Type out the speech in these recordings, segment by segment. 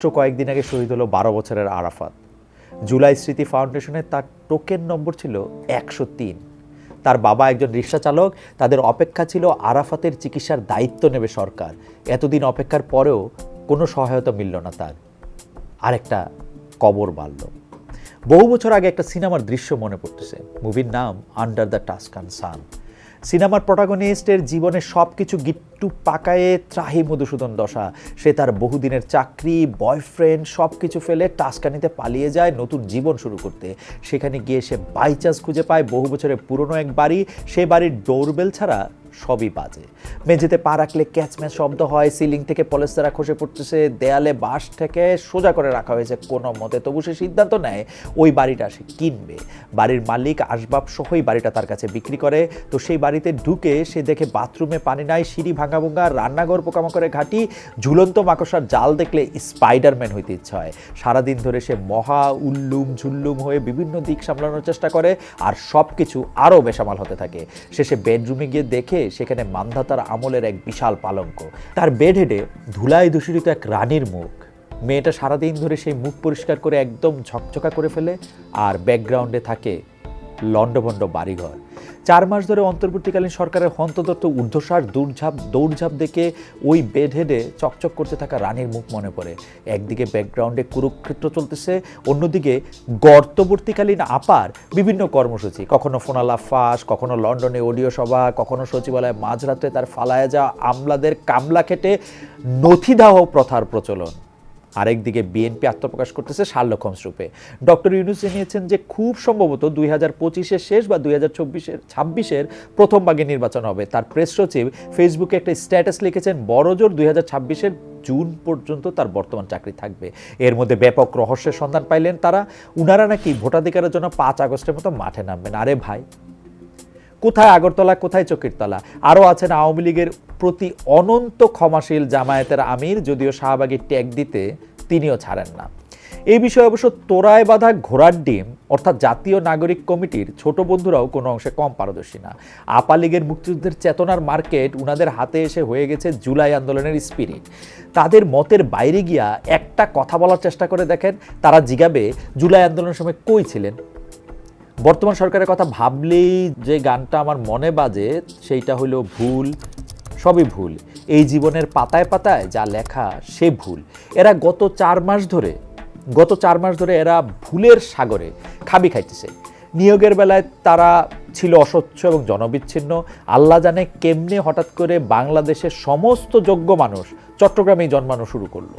মাত্র কয়েকদিন আগে শহীদ হলো বারো বছরের আরাফাত। জুলাই স্মৃতি ফাউন্ডেশনে তার টোকেন নম্বর ছিল একশো তিন। তার বাবা একজন রিক্সা চালক, তাদের অপেক্ষা ছিল আরাফাতের চিকিৎসার দায়িত্ব নেবে সরকার। এতদিন অপেক্ষার পরেও কোনো সহায়তা মিলল না তার। আরেকটা কবর বাড়ল। বহু বছর আগে একটা সিনেমার দৃশ্য মনে পড়তেছে। মুভির নাম আন্ডার দ্য টাস্কান সান। সিনেমার প্রটাগনিস্টের জীবনে সব কিছু গিট্টু পাকায়ে ত্রাহি মধুসূদন দশা। সে তার বহুদিনের চাকরি বয়ফ্রেন্ড সব কিছু ফেলে টাস্কানিতে পালিয়ে যায় নতুন জীবন শুরু করতে। সেখানে গিয়ে সে বাইচান্স খুঁজে পায় বহু বছরের পুরনো এক বাড়ি। সে বাড়ির ডোরবেল ছাড়া সবই বাজে। মেঝেতে পা রাখলে ক্যাচম্যাচ শব্দ হয়, সিলিং থেকে পলেস্তারা খসে পড়তেছে, দেয়ালে বাঁশ থেকে সোজা করে রাখা হয়েছে কোনো মতে। তবু সে সিদ্ধান্ত নেয়, ওই বাড়িটা সে কিনবে। বাড়ির মালিক আসবাব সহই বাড়িটা তার কাছে বিক্রি করে। তো সেই বাড়িতে ঢুকে সে দেখে বাথরুমে পানি নাই, সিঁড়ি ভাঙা ভুঙ্গা রান্নাঘর পোকামাকড়ে ঘাটি, ঝুলন্ত মাকড়সার জাল দেখলে স্পাইডারম্যান হইতে ইচ্ছা হয়। সারাদিন ধরে সে মহা উল্লুম ঝুল্লুম হয়ে বিভিন্ন দিক সামলানোর চেষ্টা করে, আর সব কিছু আরও বেসামাল হতে থাকে। শেষে বেডরুমে গিয়ে দেখে সেখানে মান্ধাতার আমলের এক বিশাল পালঙ্ক। তার বেড হেডে ধুলায় দূষিত এক রানীর মুখ। মেয়েটা সারাদিন ধরে সেই মুখ পরিষ্কার করে একদম ঝকঝকা করে ফেলে, আর ব্যাকগ্রাউন্ডে থাকে লণ্ডভণ্ড বাড়িঘর। চার মাস ধরে অন্তর্বর্তীকালীন সরকারের হন্তদত্ত ঊর্ধ্বশ্বাস দৌড়ঝাঁপ দৌড়ঝাঁপ দেখে ওই বেড হেডে চকচক করতে থাকা রানীর মুখ মনে পড়ে। একদিকে ব্যাকগ্রাউন্ডে কুরুক্ষেত্র চলতেছে, অন্যদিকে গর্তবর্তীকালীন আপার বিভিন্ন কর্মসূচি। কখনো ফোনালা ফাঁস, কখনো লন্ডনে অডিও সভা, কখনো সচিবালয়ে মাঝরাতে তার ফালায়া যাওয়া আমলাদের কামলা খেটে নথিদাহ প্রথার প্রচলন। আরেকদিকে বিএনপি আত্মপ্রকাশ করতেছে শার্লক হোমস রূপে। ডক্টর ইউনুস জানিয়েছেন যে খুব সম্ভবত দুই হাজার পঁচিশের শেষ বা দুই হাজার চব্বিশের, ছাব্বিশের প্রথম ভাগে নির্বাচন হবে। তার প্রেস সচিব ফেসবুকে একটা স্ট্যাটাস লিখেছেন বড়জোর দুই ছাব্বিশের জুন পর্যন্ত তার বর্তমান চাকরি থাকবে। এর মধ্যে ব্যাপক রহস্যের সন্ধান পাইলেন তারা। উনারা নাকি ভোটাধিকারের জন্য পাঁচ আগস্টের মতো মাঠে নামবেন। আরে ভাই, কোথায় আগরতলা, কোথায় চকিরতলা? আরও আছেন আওয়ামী লীগের প্রতি অনন্ত ক্ষমাশীল জামায়াতের আমির যদিও শাহবাগের ট্যাগ দিতে তিনিও ছাড়েন না। এই বিষয়ে অবশ্য তোরায় বাঁধা ঘোড়ার ডিম, অর্থাৎ জাতীয় নাগরিক কমিটির ছোট বন্ধুরাও কোনো অংশে কম পারদর্শী না। আপা লীগের মুক্তিযুদ্ধের চেতনার মার্কেট উনাদের হাতে এসে হয়ে গেছে জুলাই আন্দোলনের স্পিরিট তাদের মতের বাইরে গিয়া একটা কথা বলার চেষ্টা করে দেখেন, তারা জিগাবে জুলাই আন্দোলনের সময় কই ছিলেন? বর্তমান সরকারের কথা ভাবলেই যে গানটা আমার মনে বাজে, সেইটা হলো ভুল সবই ভুল। এই জীবনের পাতায় পাতায় যা লেখা, সে ভুল। এরা গত চার মাস ধরে, গত চার মাস ধরে এরা ভুলের সাগরে খাবি খাইতেছে। নিয়োগের বেলায় তারা ছিল অস্বচ্ছ এবং জনবিচ্ছিন্ন। আল্লাহ জানে কেমনে হঠাৎ করে বাংলাদেশের সমস্ত যোগ্য মানুষ চট্টগ্রামেই জন্মানো শুরু করল।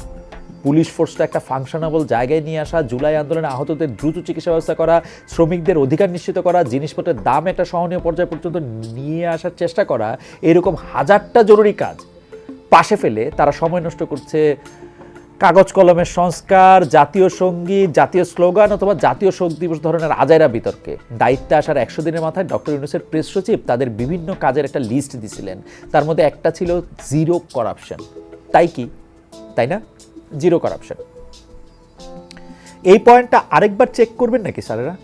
পুলিশ ফোর্সটা একটা ফাংশনাবল জায়গায় নিয়ে আসা, জুলাই আন্দোলনে আহতদের দ্রুত চিকিৎসা ব্যবস্থা করা, শ্রমিকদের অধিকার নিশ্চিত করা, জিনিসপত্রের দাম একটা সহনীয় পর্যায় পর্যন্ত নিয়ে আসার চেষ্টা করা, এরকম হাজারটা জরুরি কাজ পাশে ফেলে তারা সময় নষ্ট করছে কাগজ কলমের সংস্কার, জাতীয় সংগীত, জাতীয় স্লোগান অথবা জাতীয় শোক দিবস ধরনের আজাইরা বিতর্কে। দায়িত্বে আসার একশো দিনের মাথায় ডক্টর ইউনুসের প্রেস সচিব তাদের বিভিন্ন কাজের একটা লিস্ট দিছিলেন। তার মধ্যে একটা ছিল জিরো করাপশন তাই কি? তাই না? জিরো করাপশন এই পয়েন্টটা আরেকবার চেক করবেন নাকি স্যারেরা?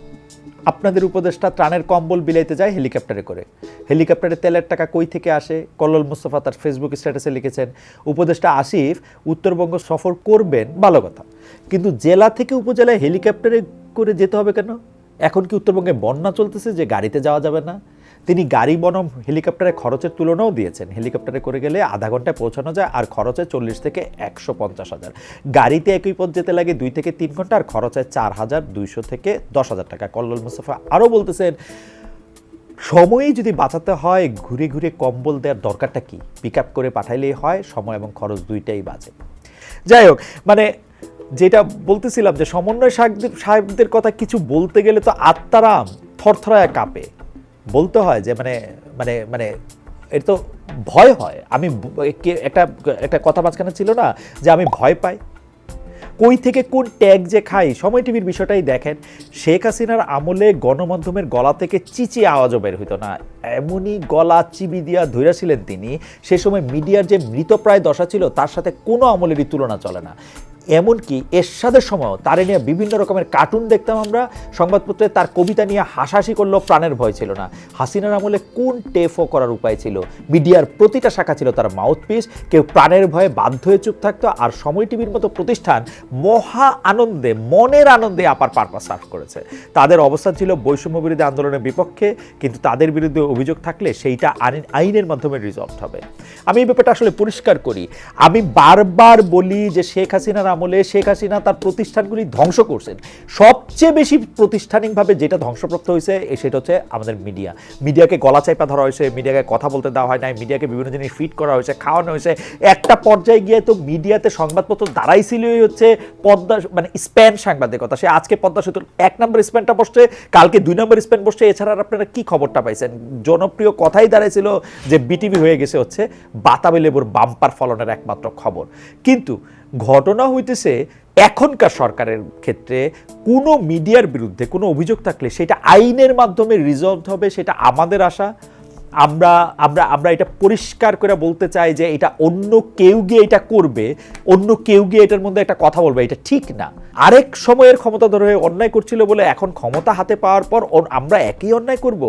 আপনাদের উপদেষ্টা ত্রাণের কম্বল বিলাইতে যায় হেলিকপ্টারে করে। হেলিকপ্টারে তেলের টাকা কই থেকে আসে? কল্লোল মুস্তফা তার ফেসবুক স্ট্যাটাসে লিখেছেন। উপদেষ্টা আসিফ, উত্তরবঙ্গ সফর করবেন, ভালো কথা। কিন্তু জেলা থেকে উপজেলায় হেলিকপ্টারে করে যেতে হবে কেন? এখন কি উত্তরবঙ্গে বন্যা চলতেছে যে গাড়িতে যাওয়া যাবে না? তিনি গাড়ি, বনম, হেলিকপ্টারে খরচের তুলনাও দিয়েছেন। হেলিকপ্টারে করে গেলে আধা ঘন্টায় পৌঁছানো যায়, আর খরচে চল্লিশ থেকে একশো পঞ্চাশ হাজার। গাড়িতে একই পথ যেতে লাগে দুই থেকে তিন ঘণ্টা, আর খরচ হয় চার হাজার দুইশো থেকে দশ হাজার টাকা। কল্লোল মুস্তফা আরও বলতেছেন, সময়ই যদি বাঁচাতে হয়, ঘুরে ঘুরে কম্বল দেওয়ার দরকারটা কি? পিক আপ করে পাঠাইলেই হয়, সময় এবং খরচ দুইটাই বাজে। যাই হোক মানে যেটা বলতেছিলাম যে সমন্বয় সাহেবদের সাহেবদের কথা কিছু বলতে গেলে তো আত্মারাম থরথরায় কাঁপে। বলতে হয় যে মানে মানে মানে এর তো ভয় হয়। আমি একটা একটা কথা মাঝখানে ছিল না যে আমি ভয় পাই। কই থেকে কোন ট্যাগ যে খাই, সময় টিভির বিষয়টাই দেখেন, শেখ হাসিনার আমলে গণমাধ্যমের গলা থেকে চিচি আওয়াজও বের হইতো না। এমনই গলা চিবি দিয়া ধৈরাছিলেন তিনি, সে সময় মিডিয়ার যে মৃতপ্রায় দশা ছিল, তার সাথে কোনো আমলেরই তুলনা চলে না। এমনকি এরশাদের সময় তারে নিয়ে বিভিন্ন রকমের কার্টুন দেখতাম আমরা। সংবাদপত্রে তার কবিতা নিয়ে হাসাহাসি করলেও প্রাণের ভয় ছিল না। হাসিনার আমলে কোন টেফও করার উপায় ছিল? মিডিয়ার প্রতিটা শাখা ছিল তার মাউথপিস কেউ প্রাণের ভয়ে বাধ্য হয়ে চুপ থাকতো আর সময় টিভির মতো প্রতিষ্ঠান মহা আনন্দে, মনের আনন্দে আপার পারপাস সার্ভ করেছে। তাদের অবস্থান ছিল বৈষম্য বিরোধী আন্দোলনের বিপক্ষে, কিন্তু তাদের বিরুদ্ধে অভিযোগ থাকলে সেইটা আইনের মাধ্যমে রিজলভ হবে। আমি এই ব্যাপারটা আসলে পরিষ্কার করি। আমি বারবার বলি যে শেখ হাসিনার আমলে শেখ হাসিনা তার প্রতিষ্ঠানগুলি ধ্বংস করছেন। সবচেয়ে বেশি প্রতিষ্ঠানিকভাবে যেটা ধ্বংসপ্রাপ্ত হয়েছে সেটা হচ্ছে আমাদের মিডিয়া। মিডিয়াকে গলা চাইপা ধরা হয়েছে, মিডিয়াকে কথা বলতে দেওয়া হয় নাই, মিডিয়াকে বিভিন্ন জিনিস ফিট করা হয়েছে, খাওয়ানো হয়েছে। একটা পর্যায়ে গিয়ে তো মিডিয়াতে সংবাদপত্র দাঁড়াইছিলই হচ্ছে পদ্মা মানে স্প্যান সাংবাদিকতা। সে আজকে পদ্মা সেতুর এক নম্বর স্প্যানটা বসছে, কালকে দুই নম্বর স্প্যান বসছে। এছাড়া আপনারা কি খবরটা পাইছেন? জনপ্রিয় কথাই দাঁড়াইছিল যে বিটিভি হয়ে গেছে হচ্ছে বাতাবি লেবুর বাম্পার ফলনের একমাত্র খবর। কিন্তু ঘটনা হইতেছে এখনকার সরকারের ক্ষেত্রে কোনো মিডিয়ার বিরুদ্ধে কোনো অভিযোগ থাকলে সেটা আইনের মাধ্যমে রিজলভ হবে, সেটা আমাদের আশা। আমরা আমরা আমরা এটা পরিষ্কার করে বলতে চাই যে এটা অন্য কেউ গিয়ে এটা করবে, অন্য কেউ গিয়ে এটার মধ্যে একটা কথা বলবে, এটা ঠিক না। আরেক সময়ের ক্ষমতা ধরে হয়ে অন্যায় করছিল বলে এখন ক্ষমতা হাতে পাওয়ার পর আমরা একই অন্যায় করব।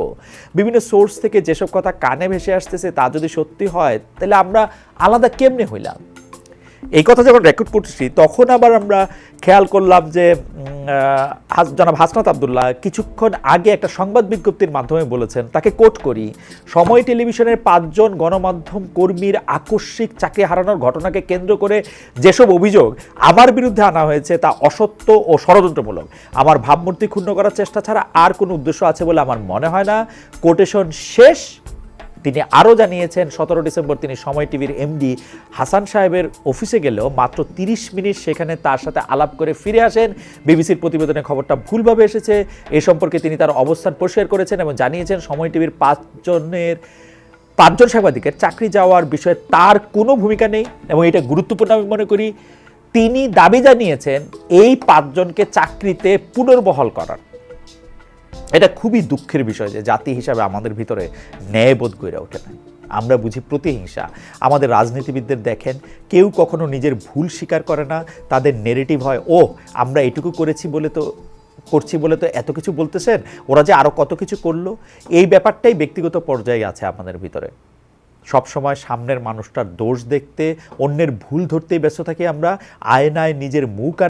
বিভিন্ন সোর্স থেকে যেসব কথা কানে ভেসে আসতেছে তা যদি সত্যি হয়, তাহলে আমরা আলাদা কেমনে হইলাম? এই কথা যখন রেকর্ড করছি, তখন আবার আমরা খেয়াল করলাম যে জনাব হাসনাত আবদুল্লাহ কিছুক্ষণ আগে একটা সংবাদ বিজ্ঞপ্তির মাধ্যমে বলেছেন, তাকে কোট করি, সময় টেলিভিশনের পাঁচজন গণমাধ্যম কর্মীর আকস্মিক চাকরি হারানোর ঘটনাকে কেন্দ্র করে যেসব অভিযোগ আমার বিরুদ্ধে আনা হয়েছে তা অসত্য ও ষড়যন্ত্রমূলক। আমার ভাবমূর্তি ক্ষুণ্ণ করার চেষ্টা ছাড়া আর কোনো উদ্দেশ্য আছে বলে আমার মনে হয় না। কোটেশন শেষ তিনি আরও জানিয়েছেন, সতেরো ডিসেম্বর তিনি সময় টিভির এমডি হাসান সাহেবের অফিসে গেলেও মাত্র তিরিশ মিনিট সেখানে তার সাথে আলাপ করে ফিরে আসেন। বিবিসির প্রতিবেদনে খবরটা ভুলভাবে এসেছে। এ সম্পর্কে তিনি তার অবস্থান পরিষ্কার করেছেন এবং জানিয়েছেন, সময় টিভির পাঁচজনের, পাঁচজন সাংবাদিকের চাকরি যাওয়ার বিষয়ে তার কোনো ভূমিকা নেই এবং এটা গুরুত্বপূর্ণ আমি মনে করি। তিনি দাবি জানিয়েছেন, এই পাঁচজনকে চাকরিতে পুনর্বহাল করার। এটা খুবই দুঃখের বিষয় যে জাতি হিসাবে আমাদের ভিতরে ন্যায়বোধ গড়ে ওঠে না। আমরা বুঝি প্রতিহিংসা। আমাদের রাজনীতিবিদদের দেখেন, কেউ কখনো নিজের ভুল স্বীকার করে না, তাদের নেগেটিভ হয় ও আমরা এটুকু করেছি বলে তো, করছি বলে তো এত কিছু বলতেছেন? ওরা যে আরও কত কিছু করল? এই ব্যাপারটাই ব্যক্তিগত পর্যায়ে আছে আমাদের ভিতরে। সবসময় সামনের মানুষটার দোষ দেখতে, অন্যের ভুল ধরতেই ব্যস্ত থাকি আমরা, আয়নায় নিজের মুখ আর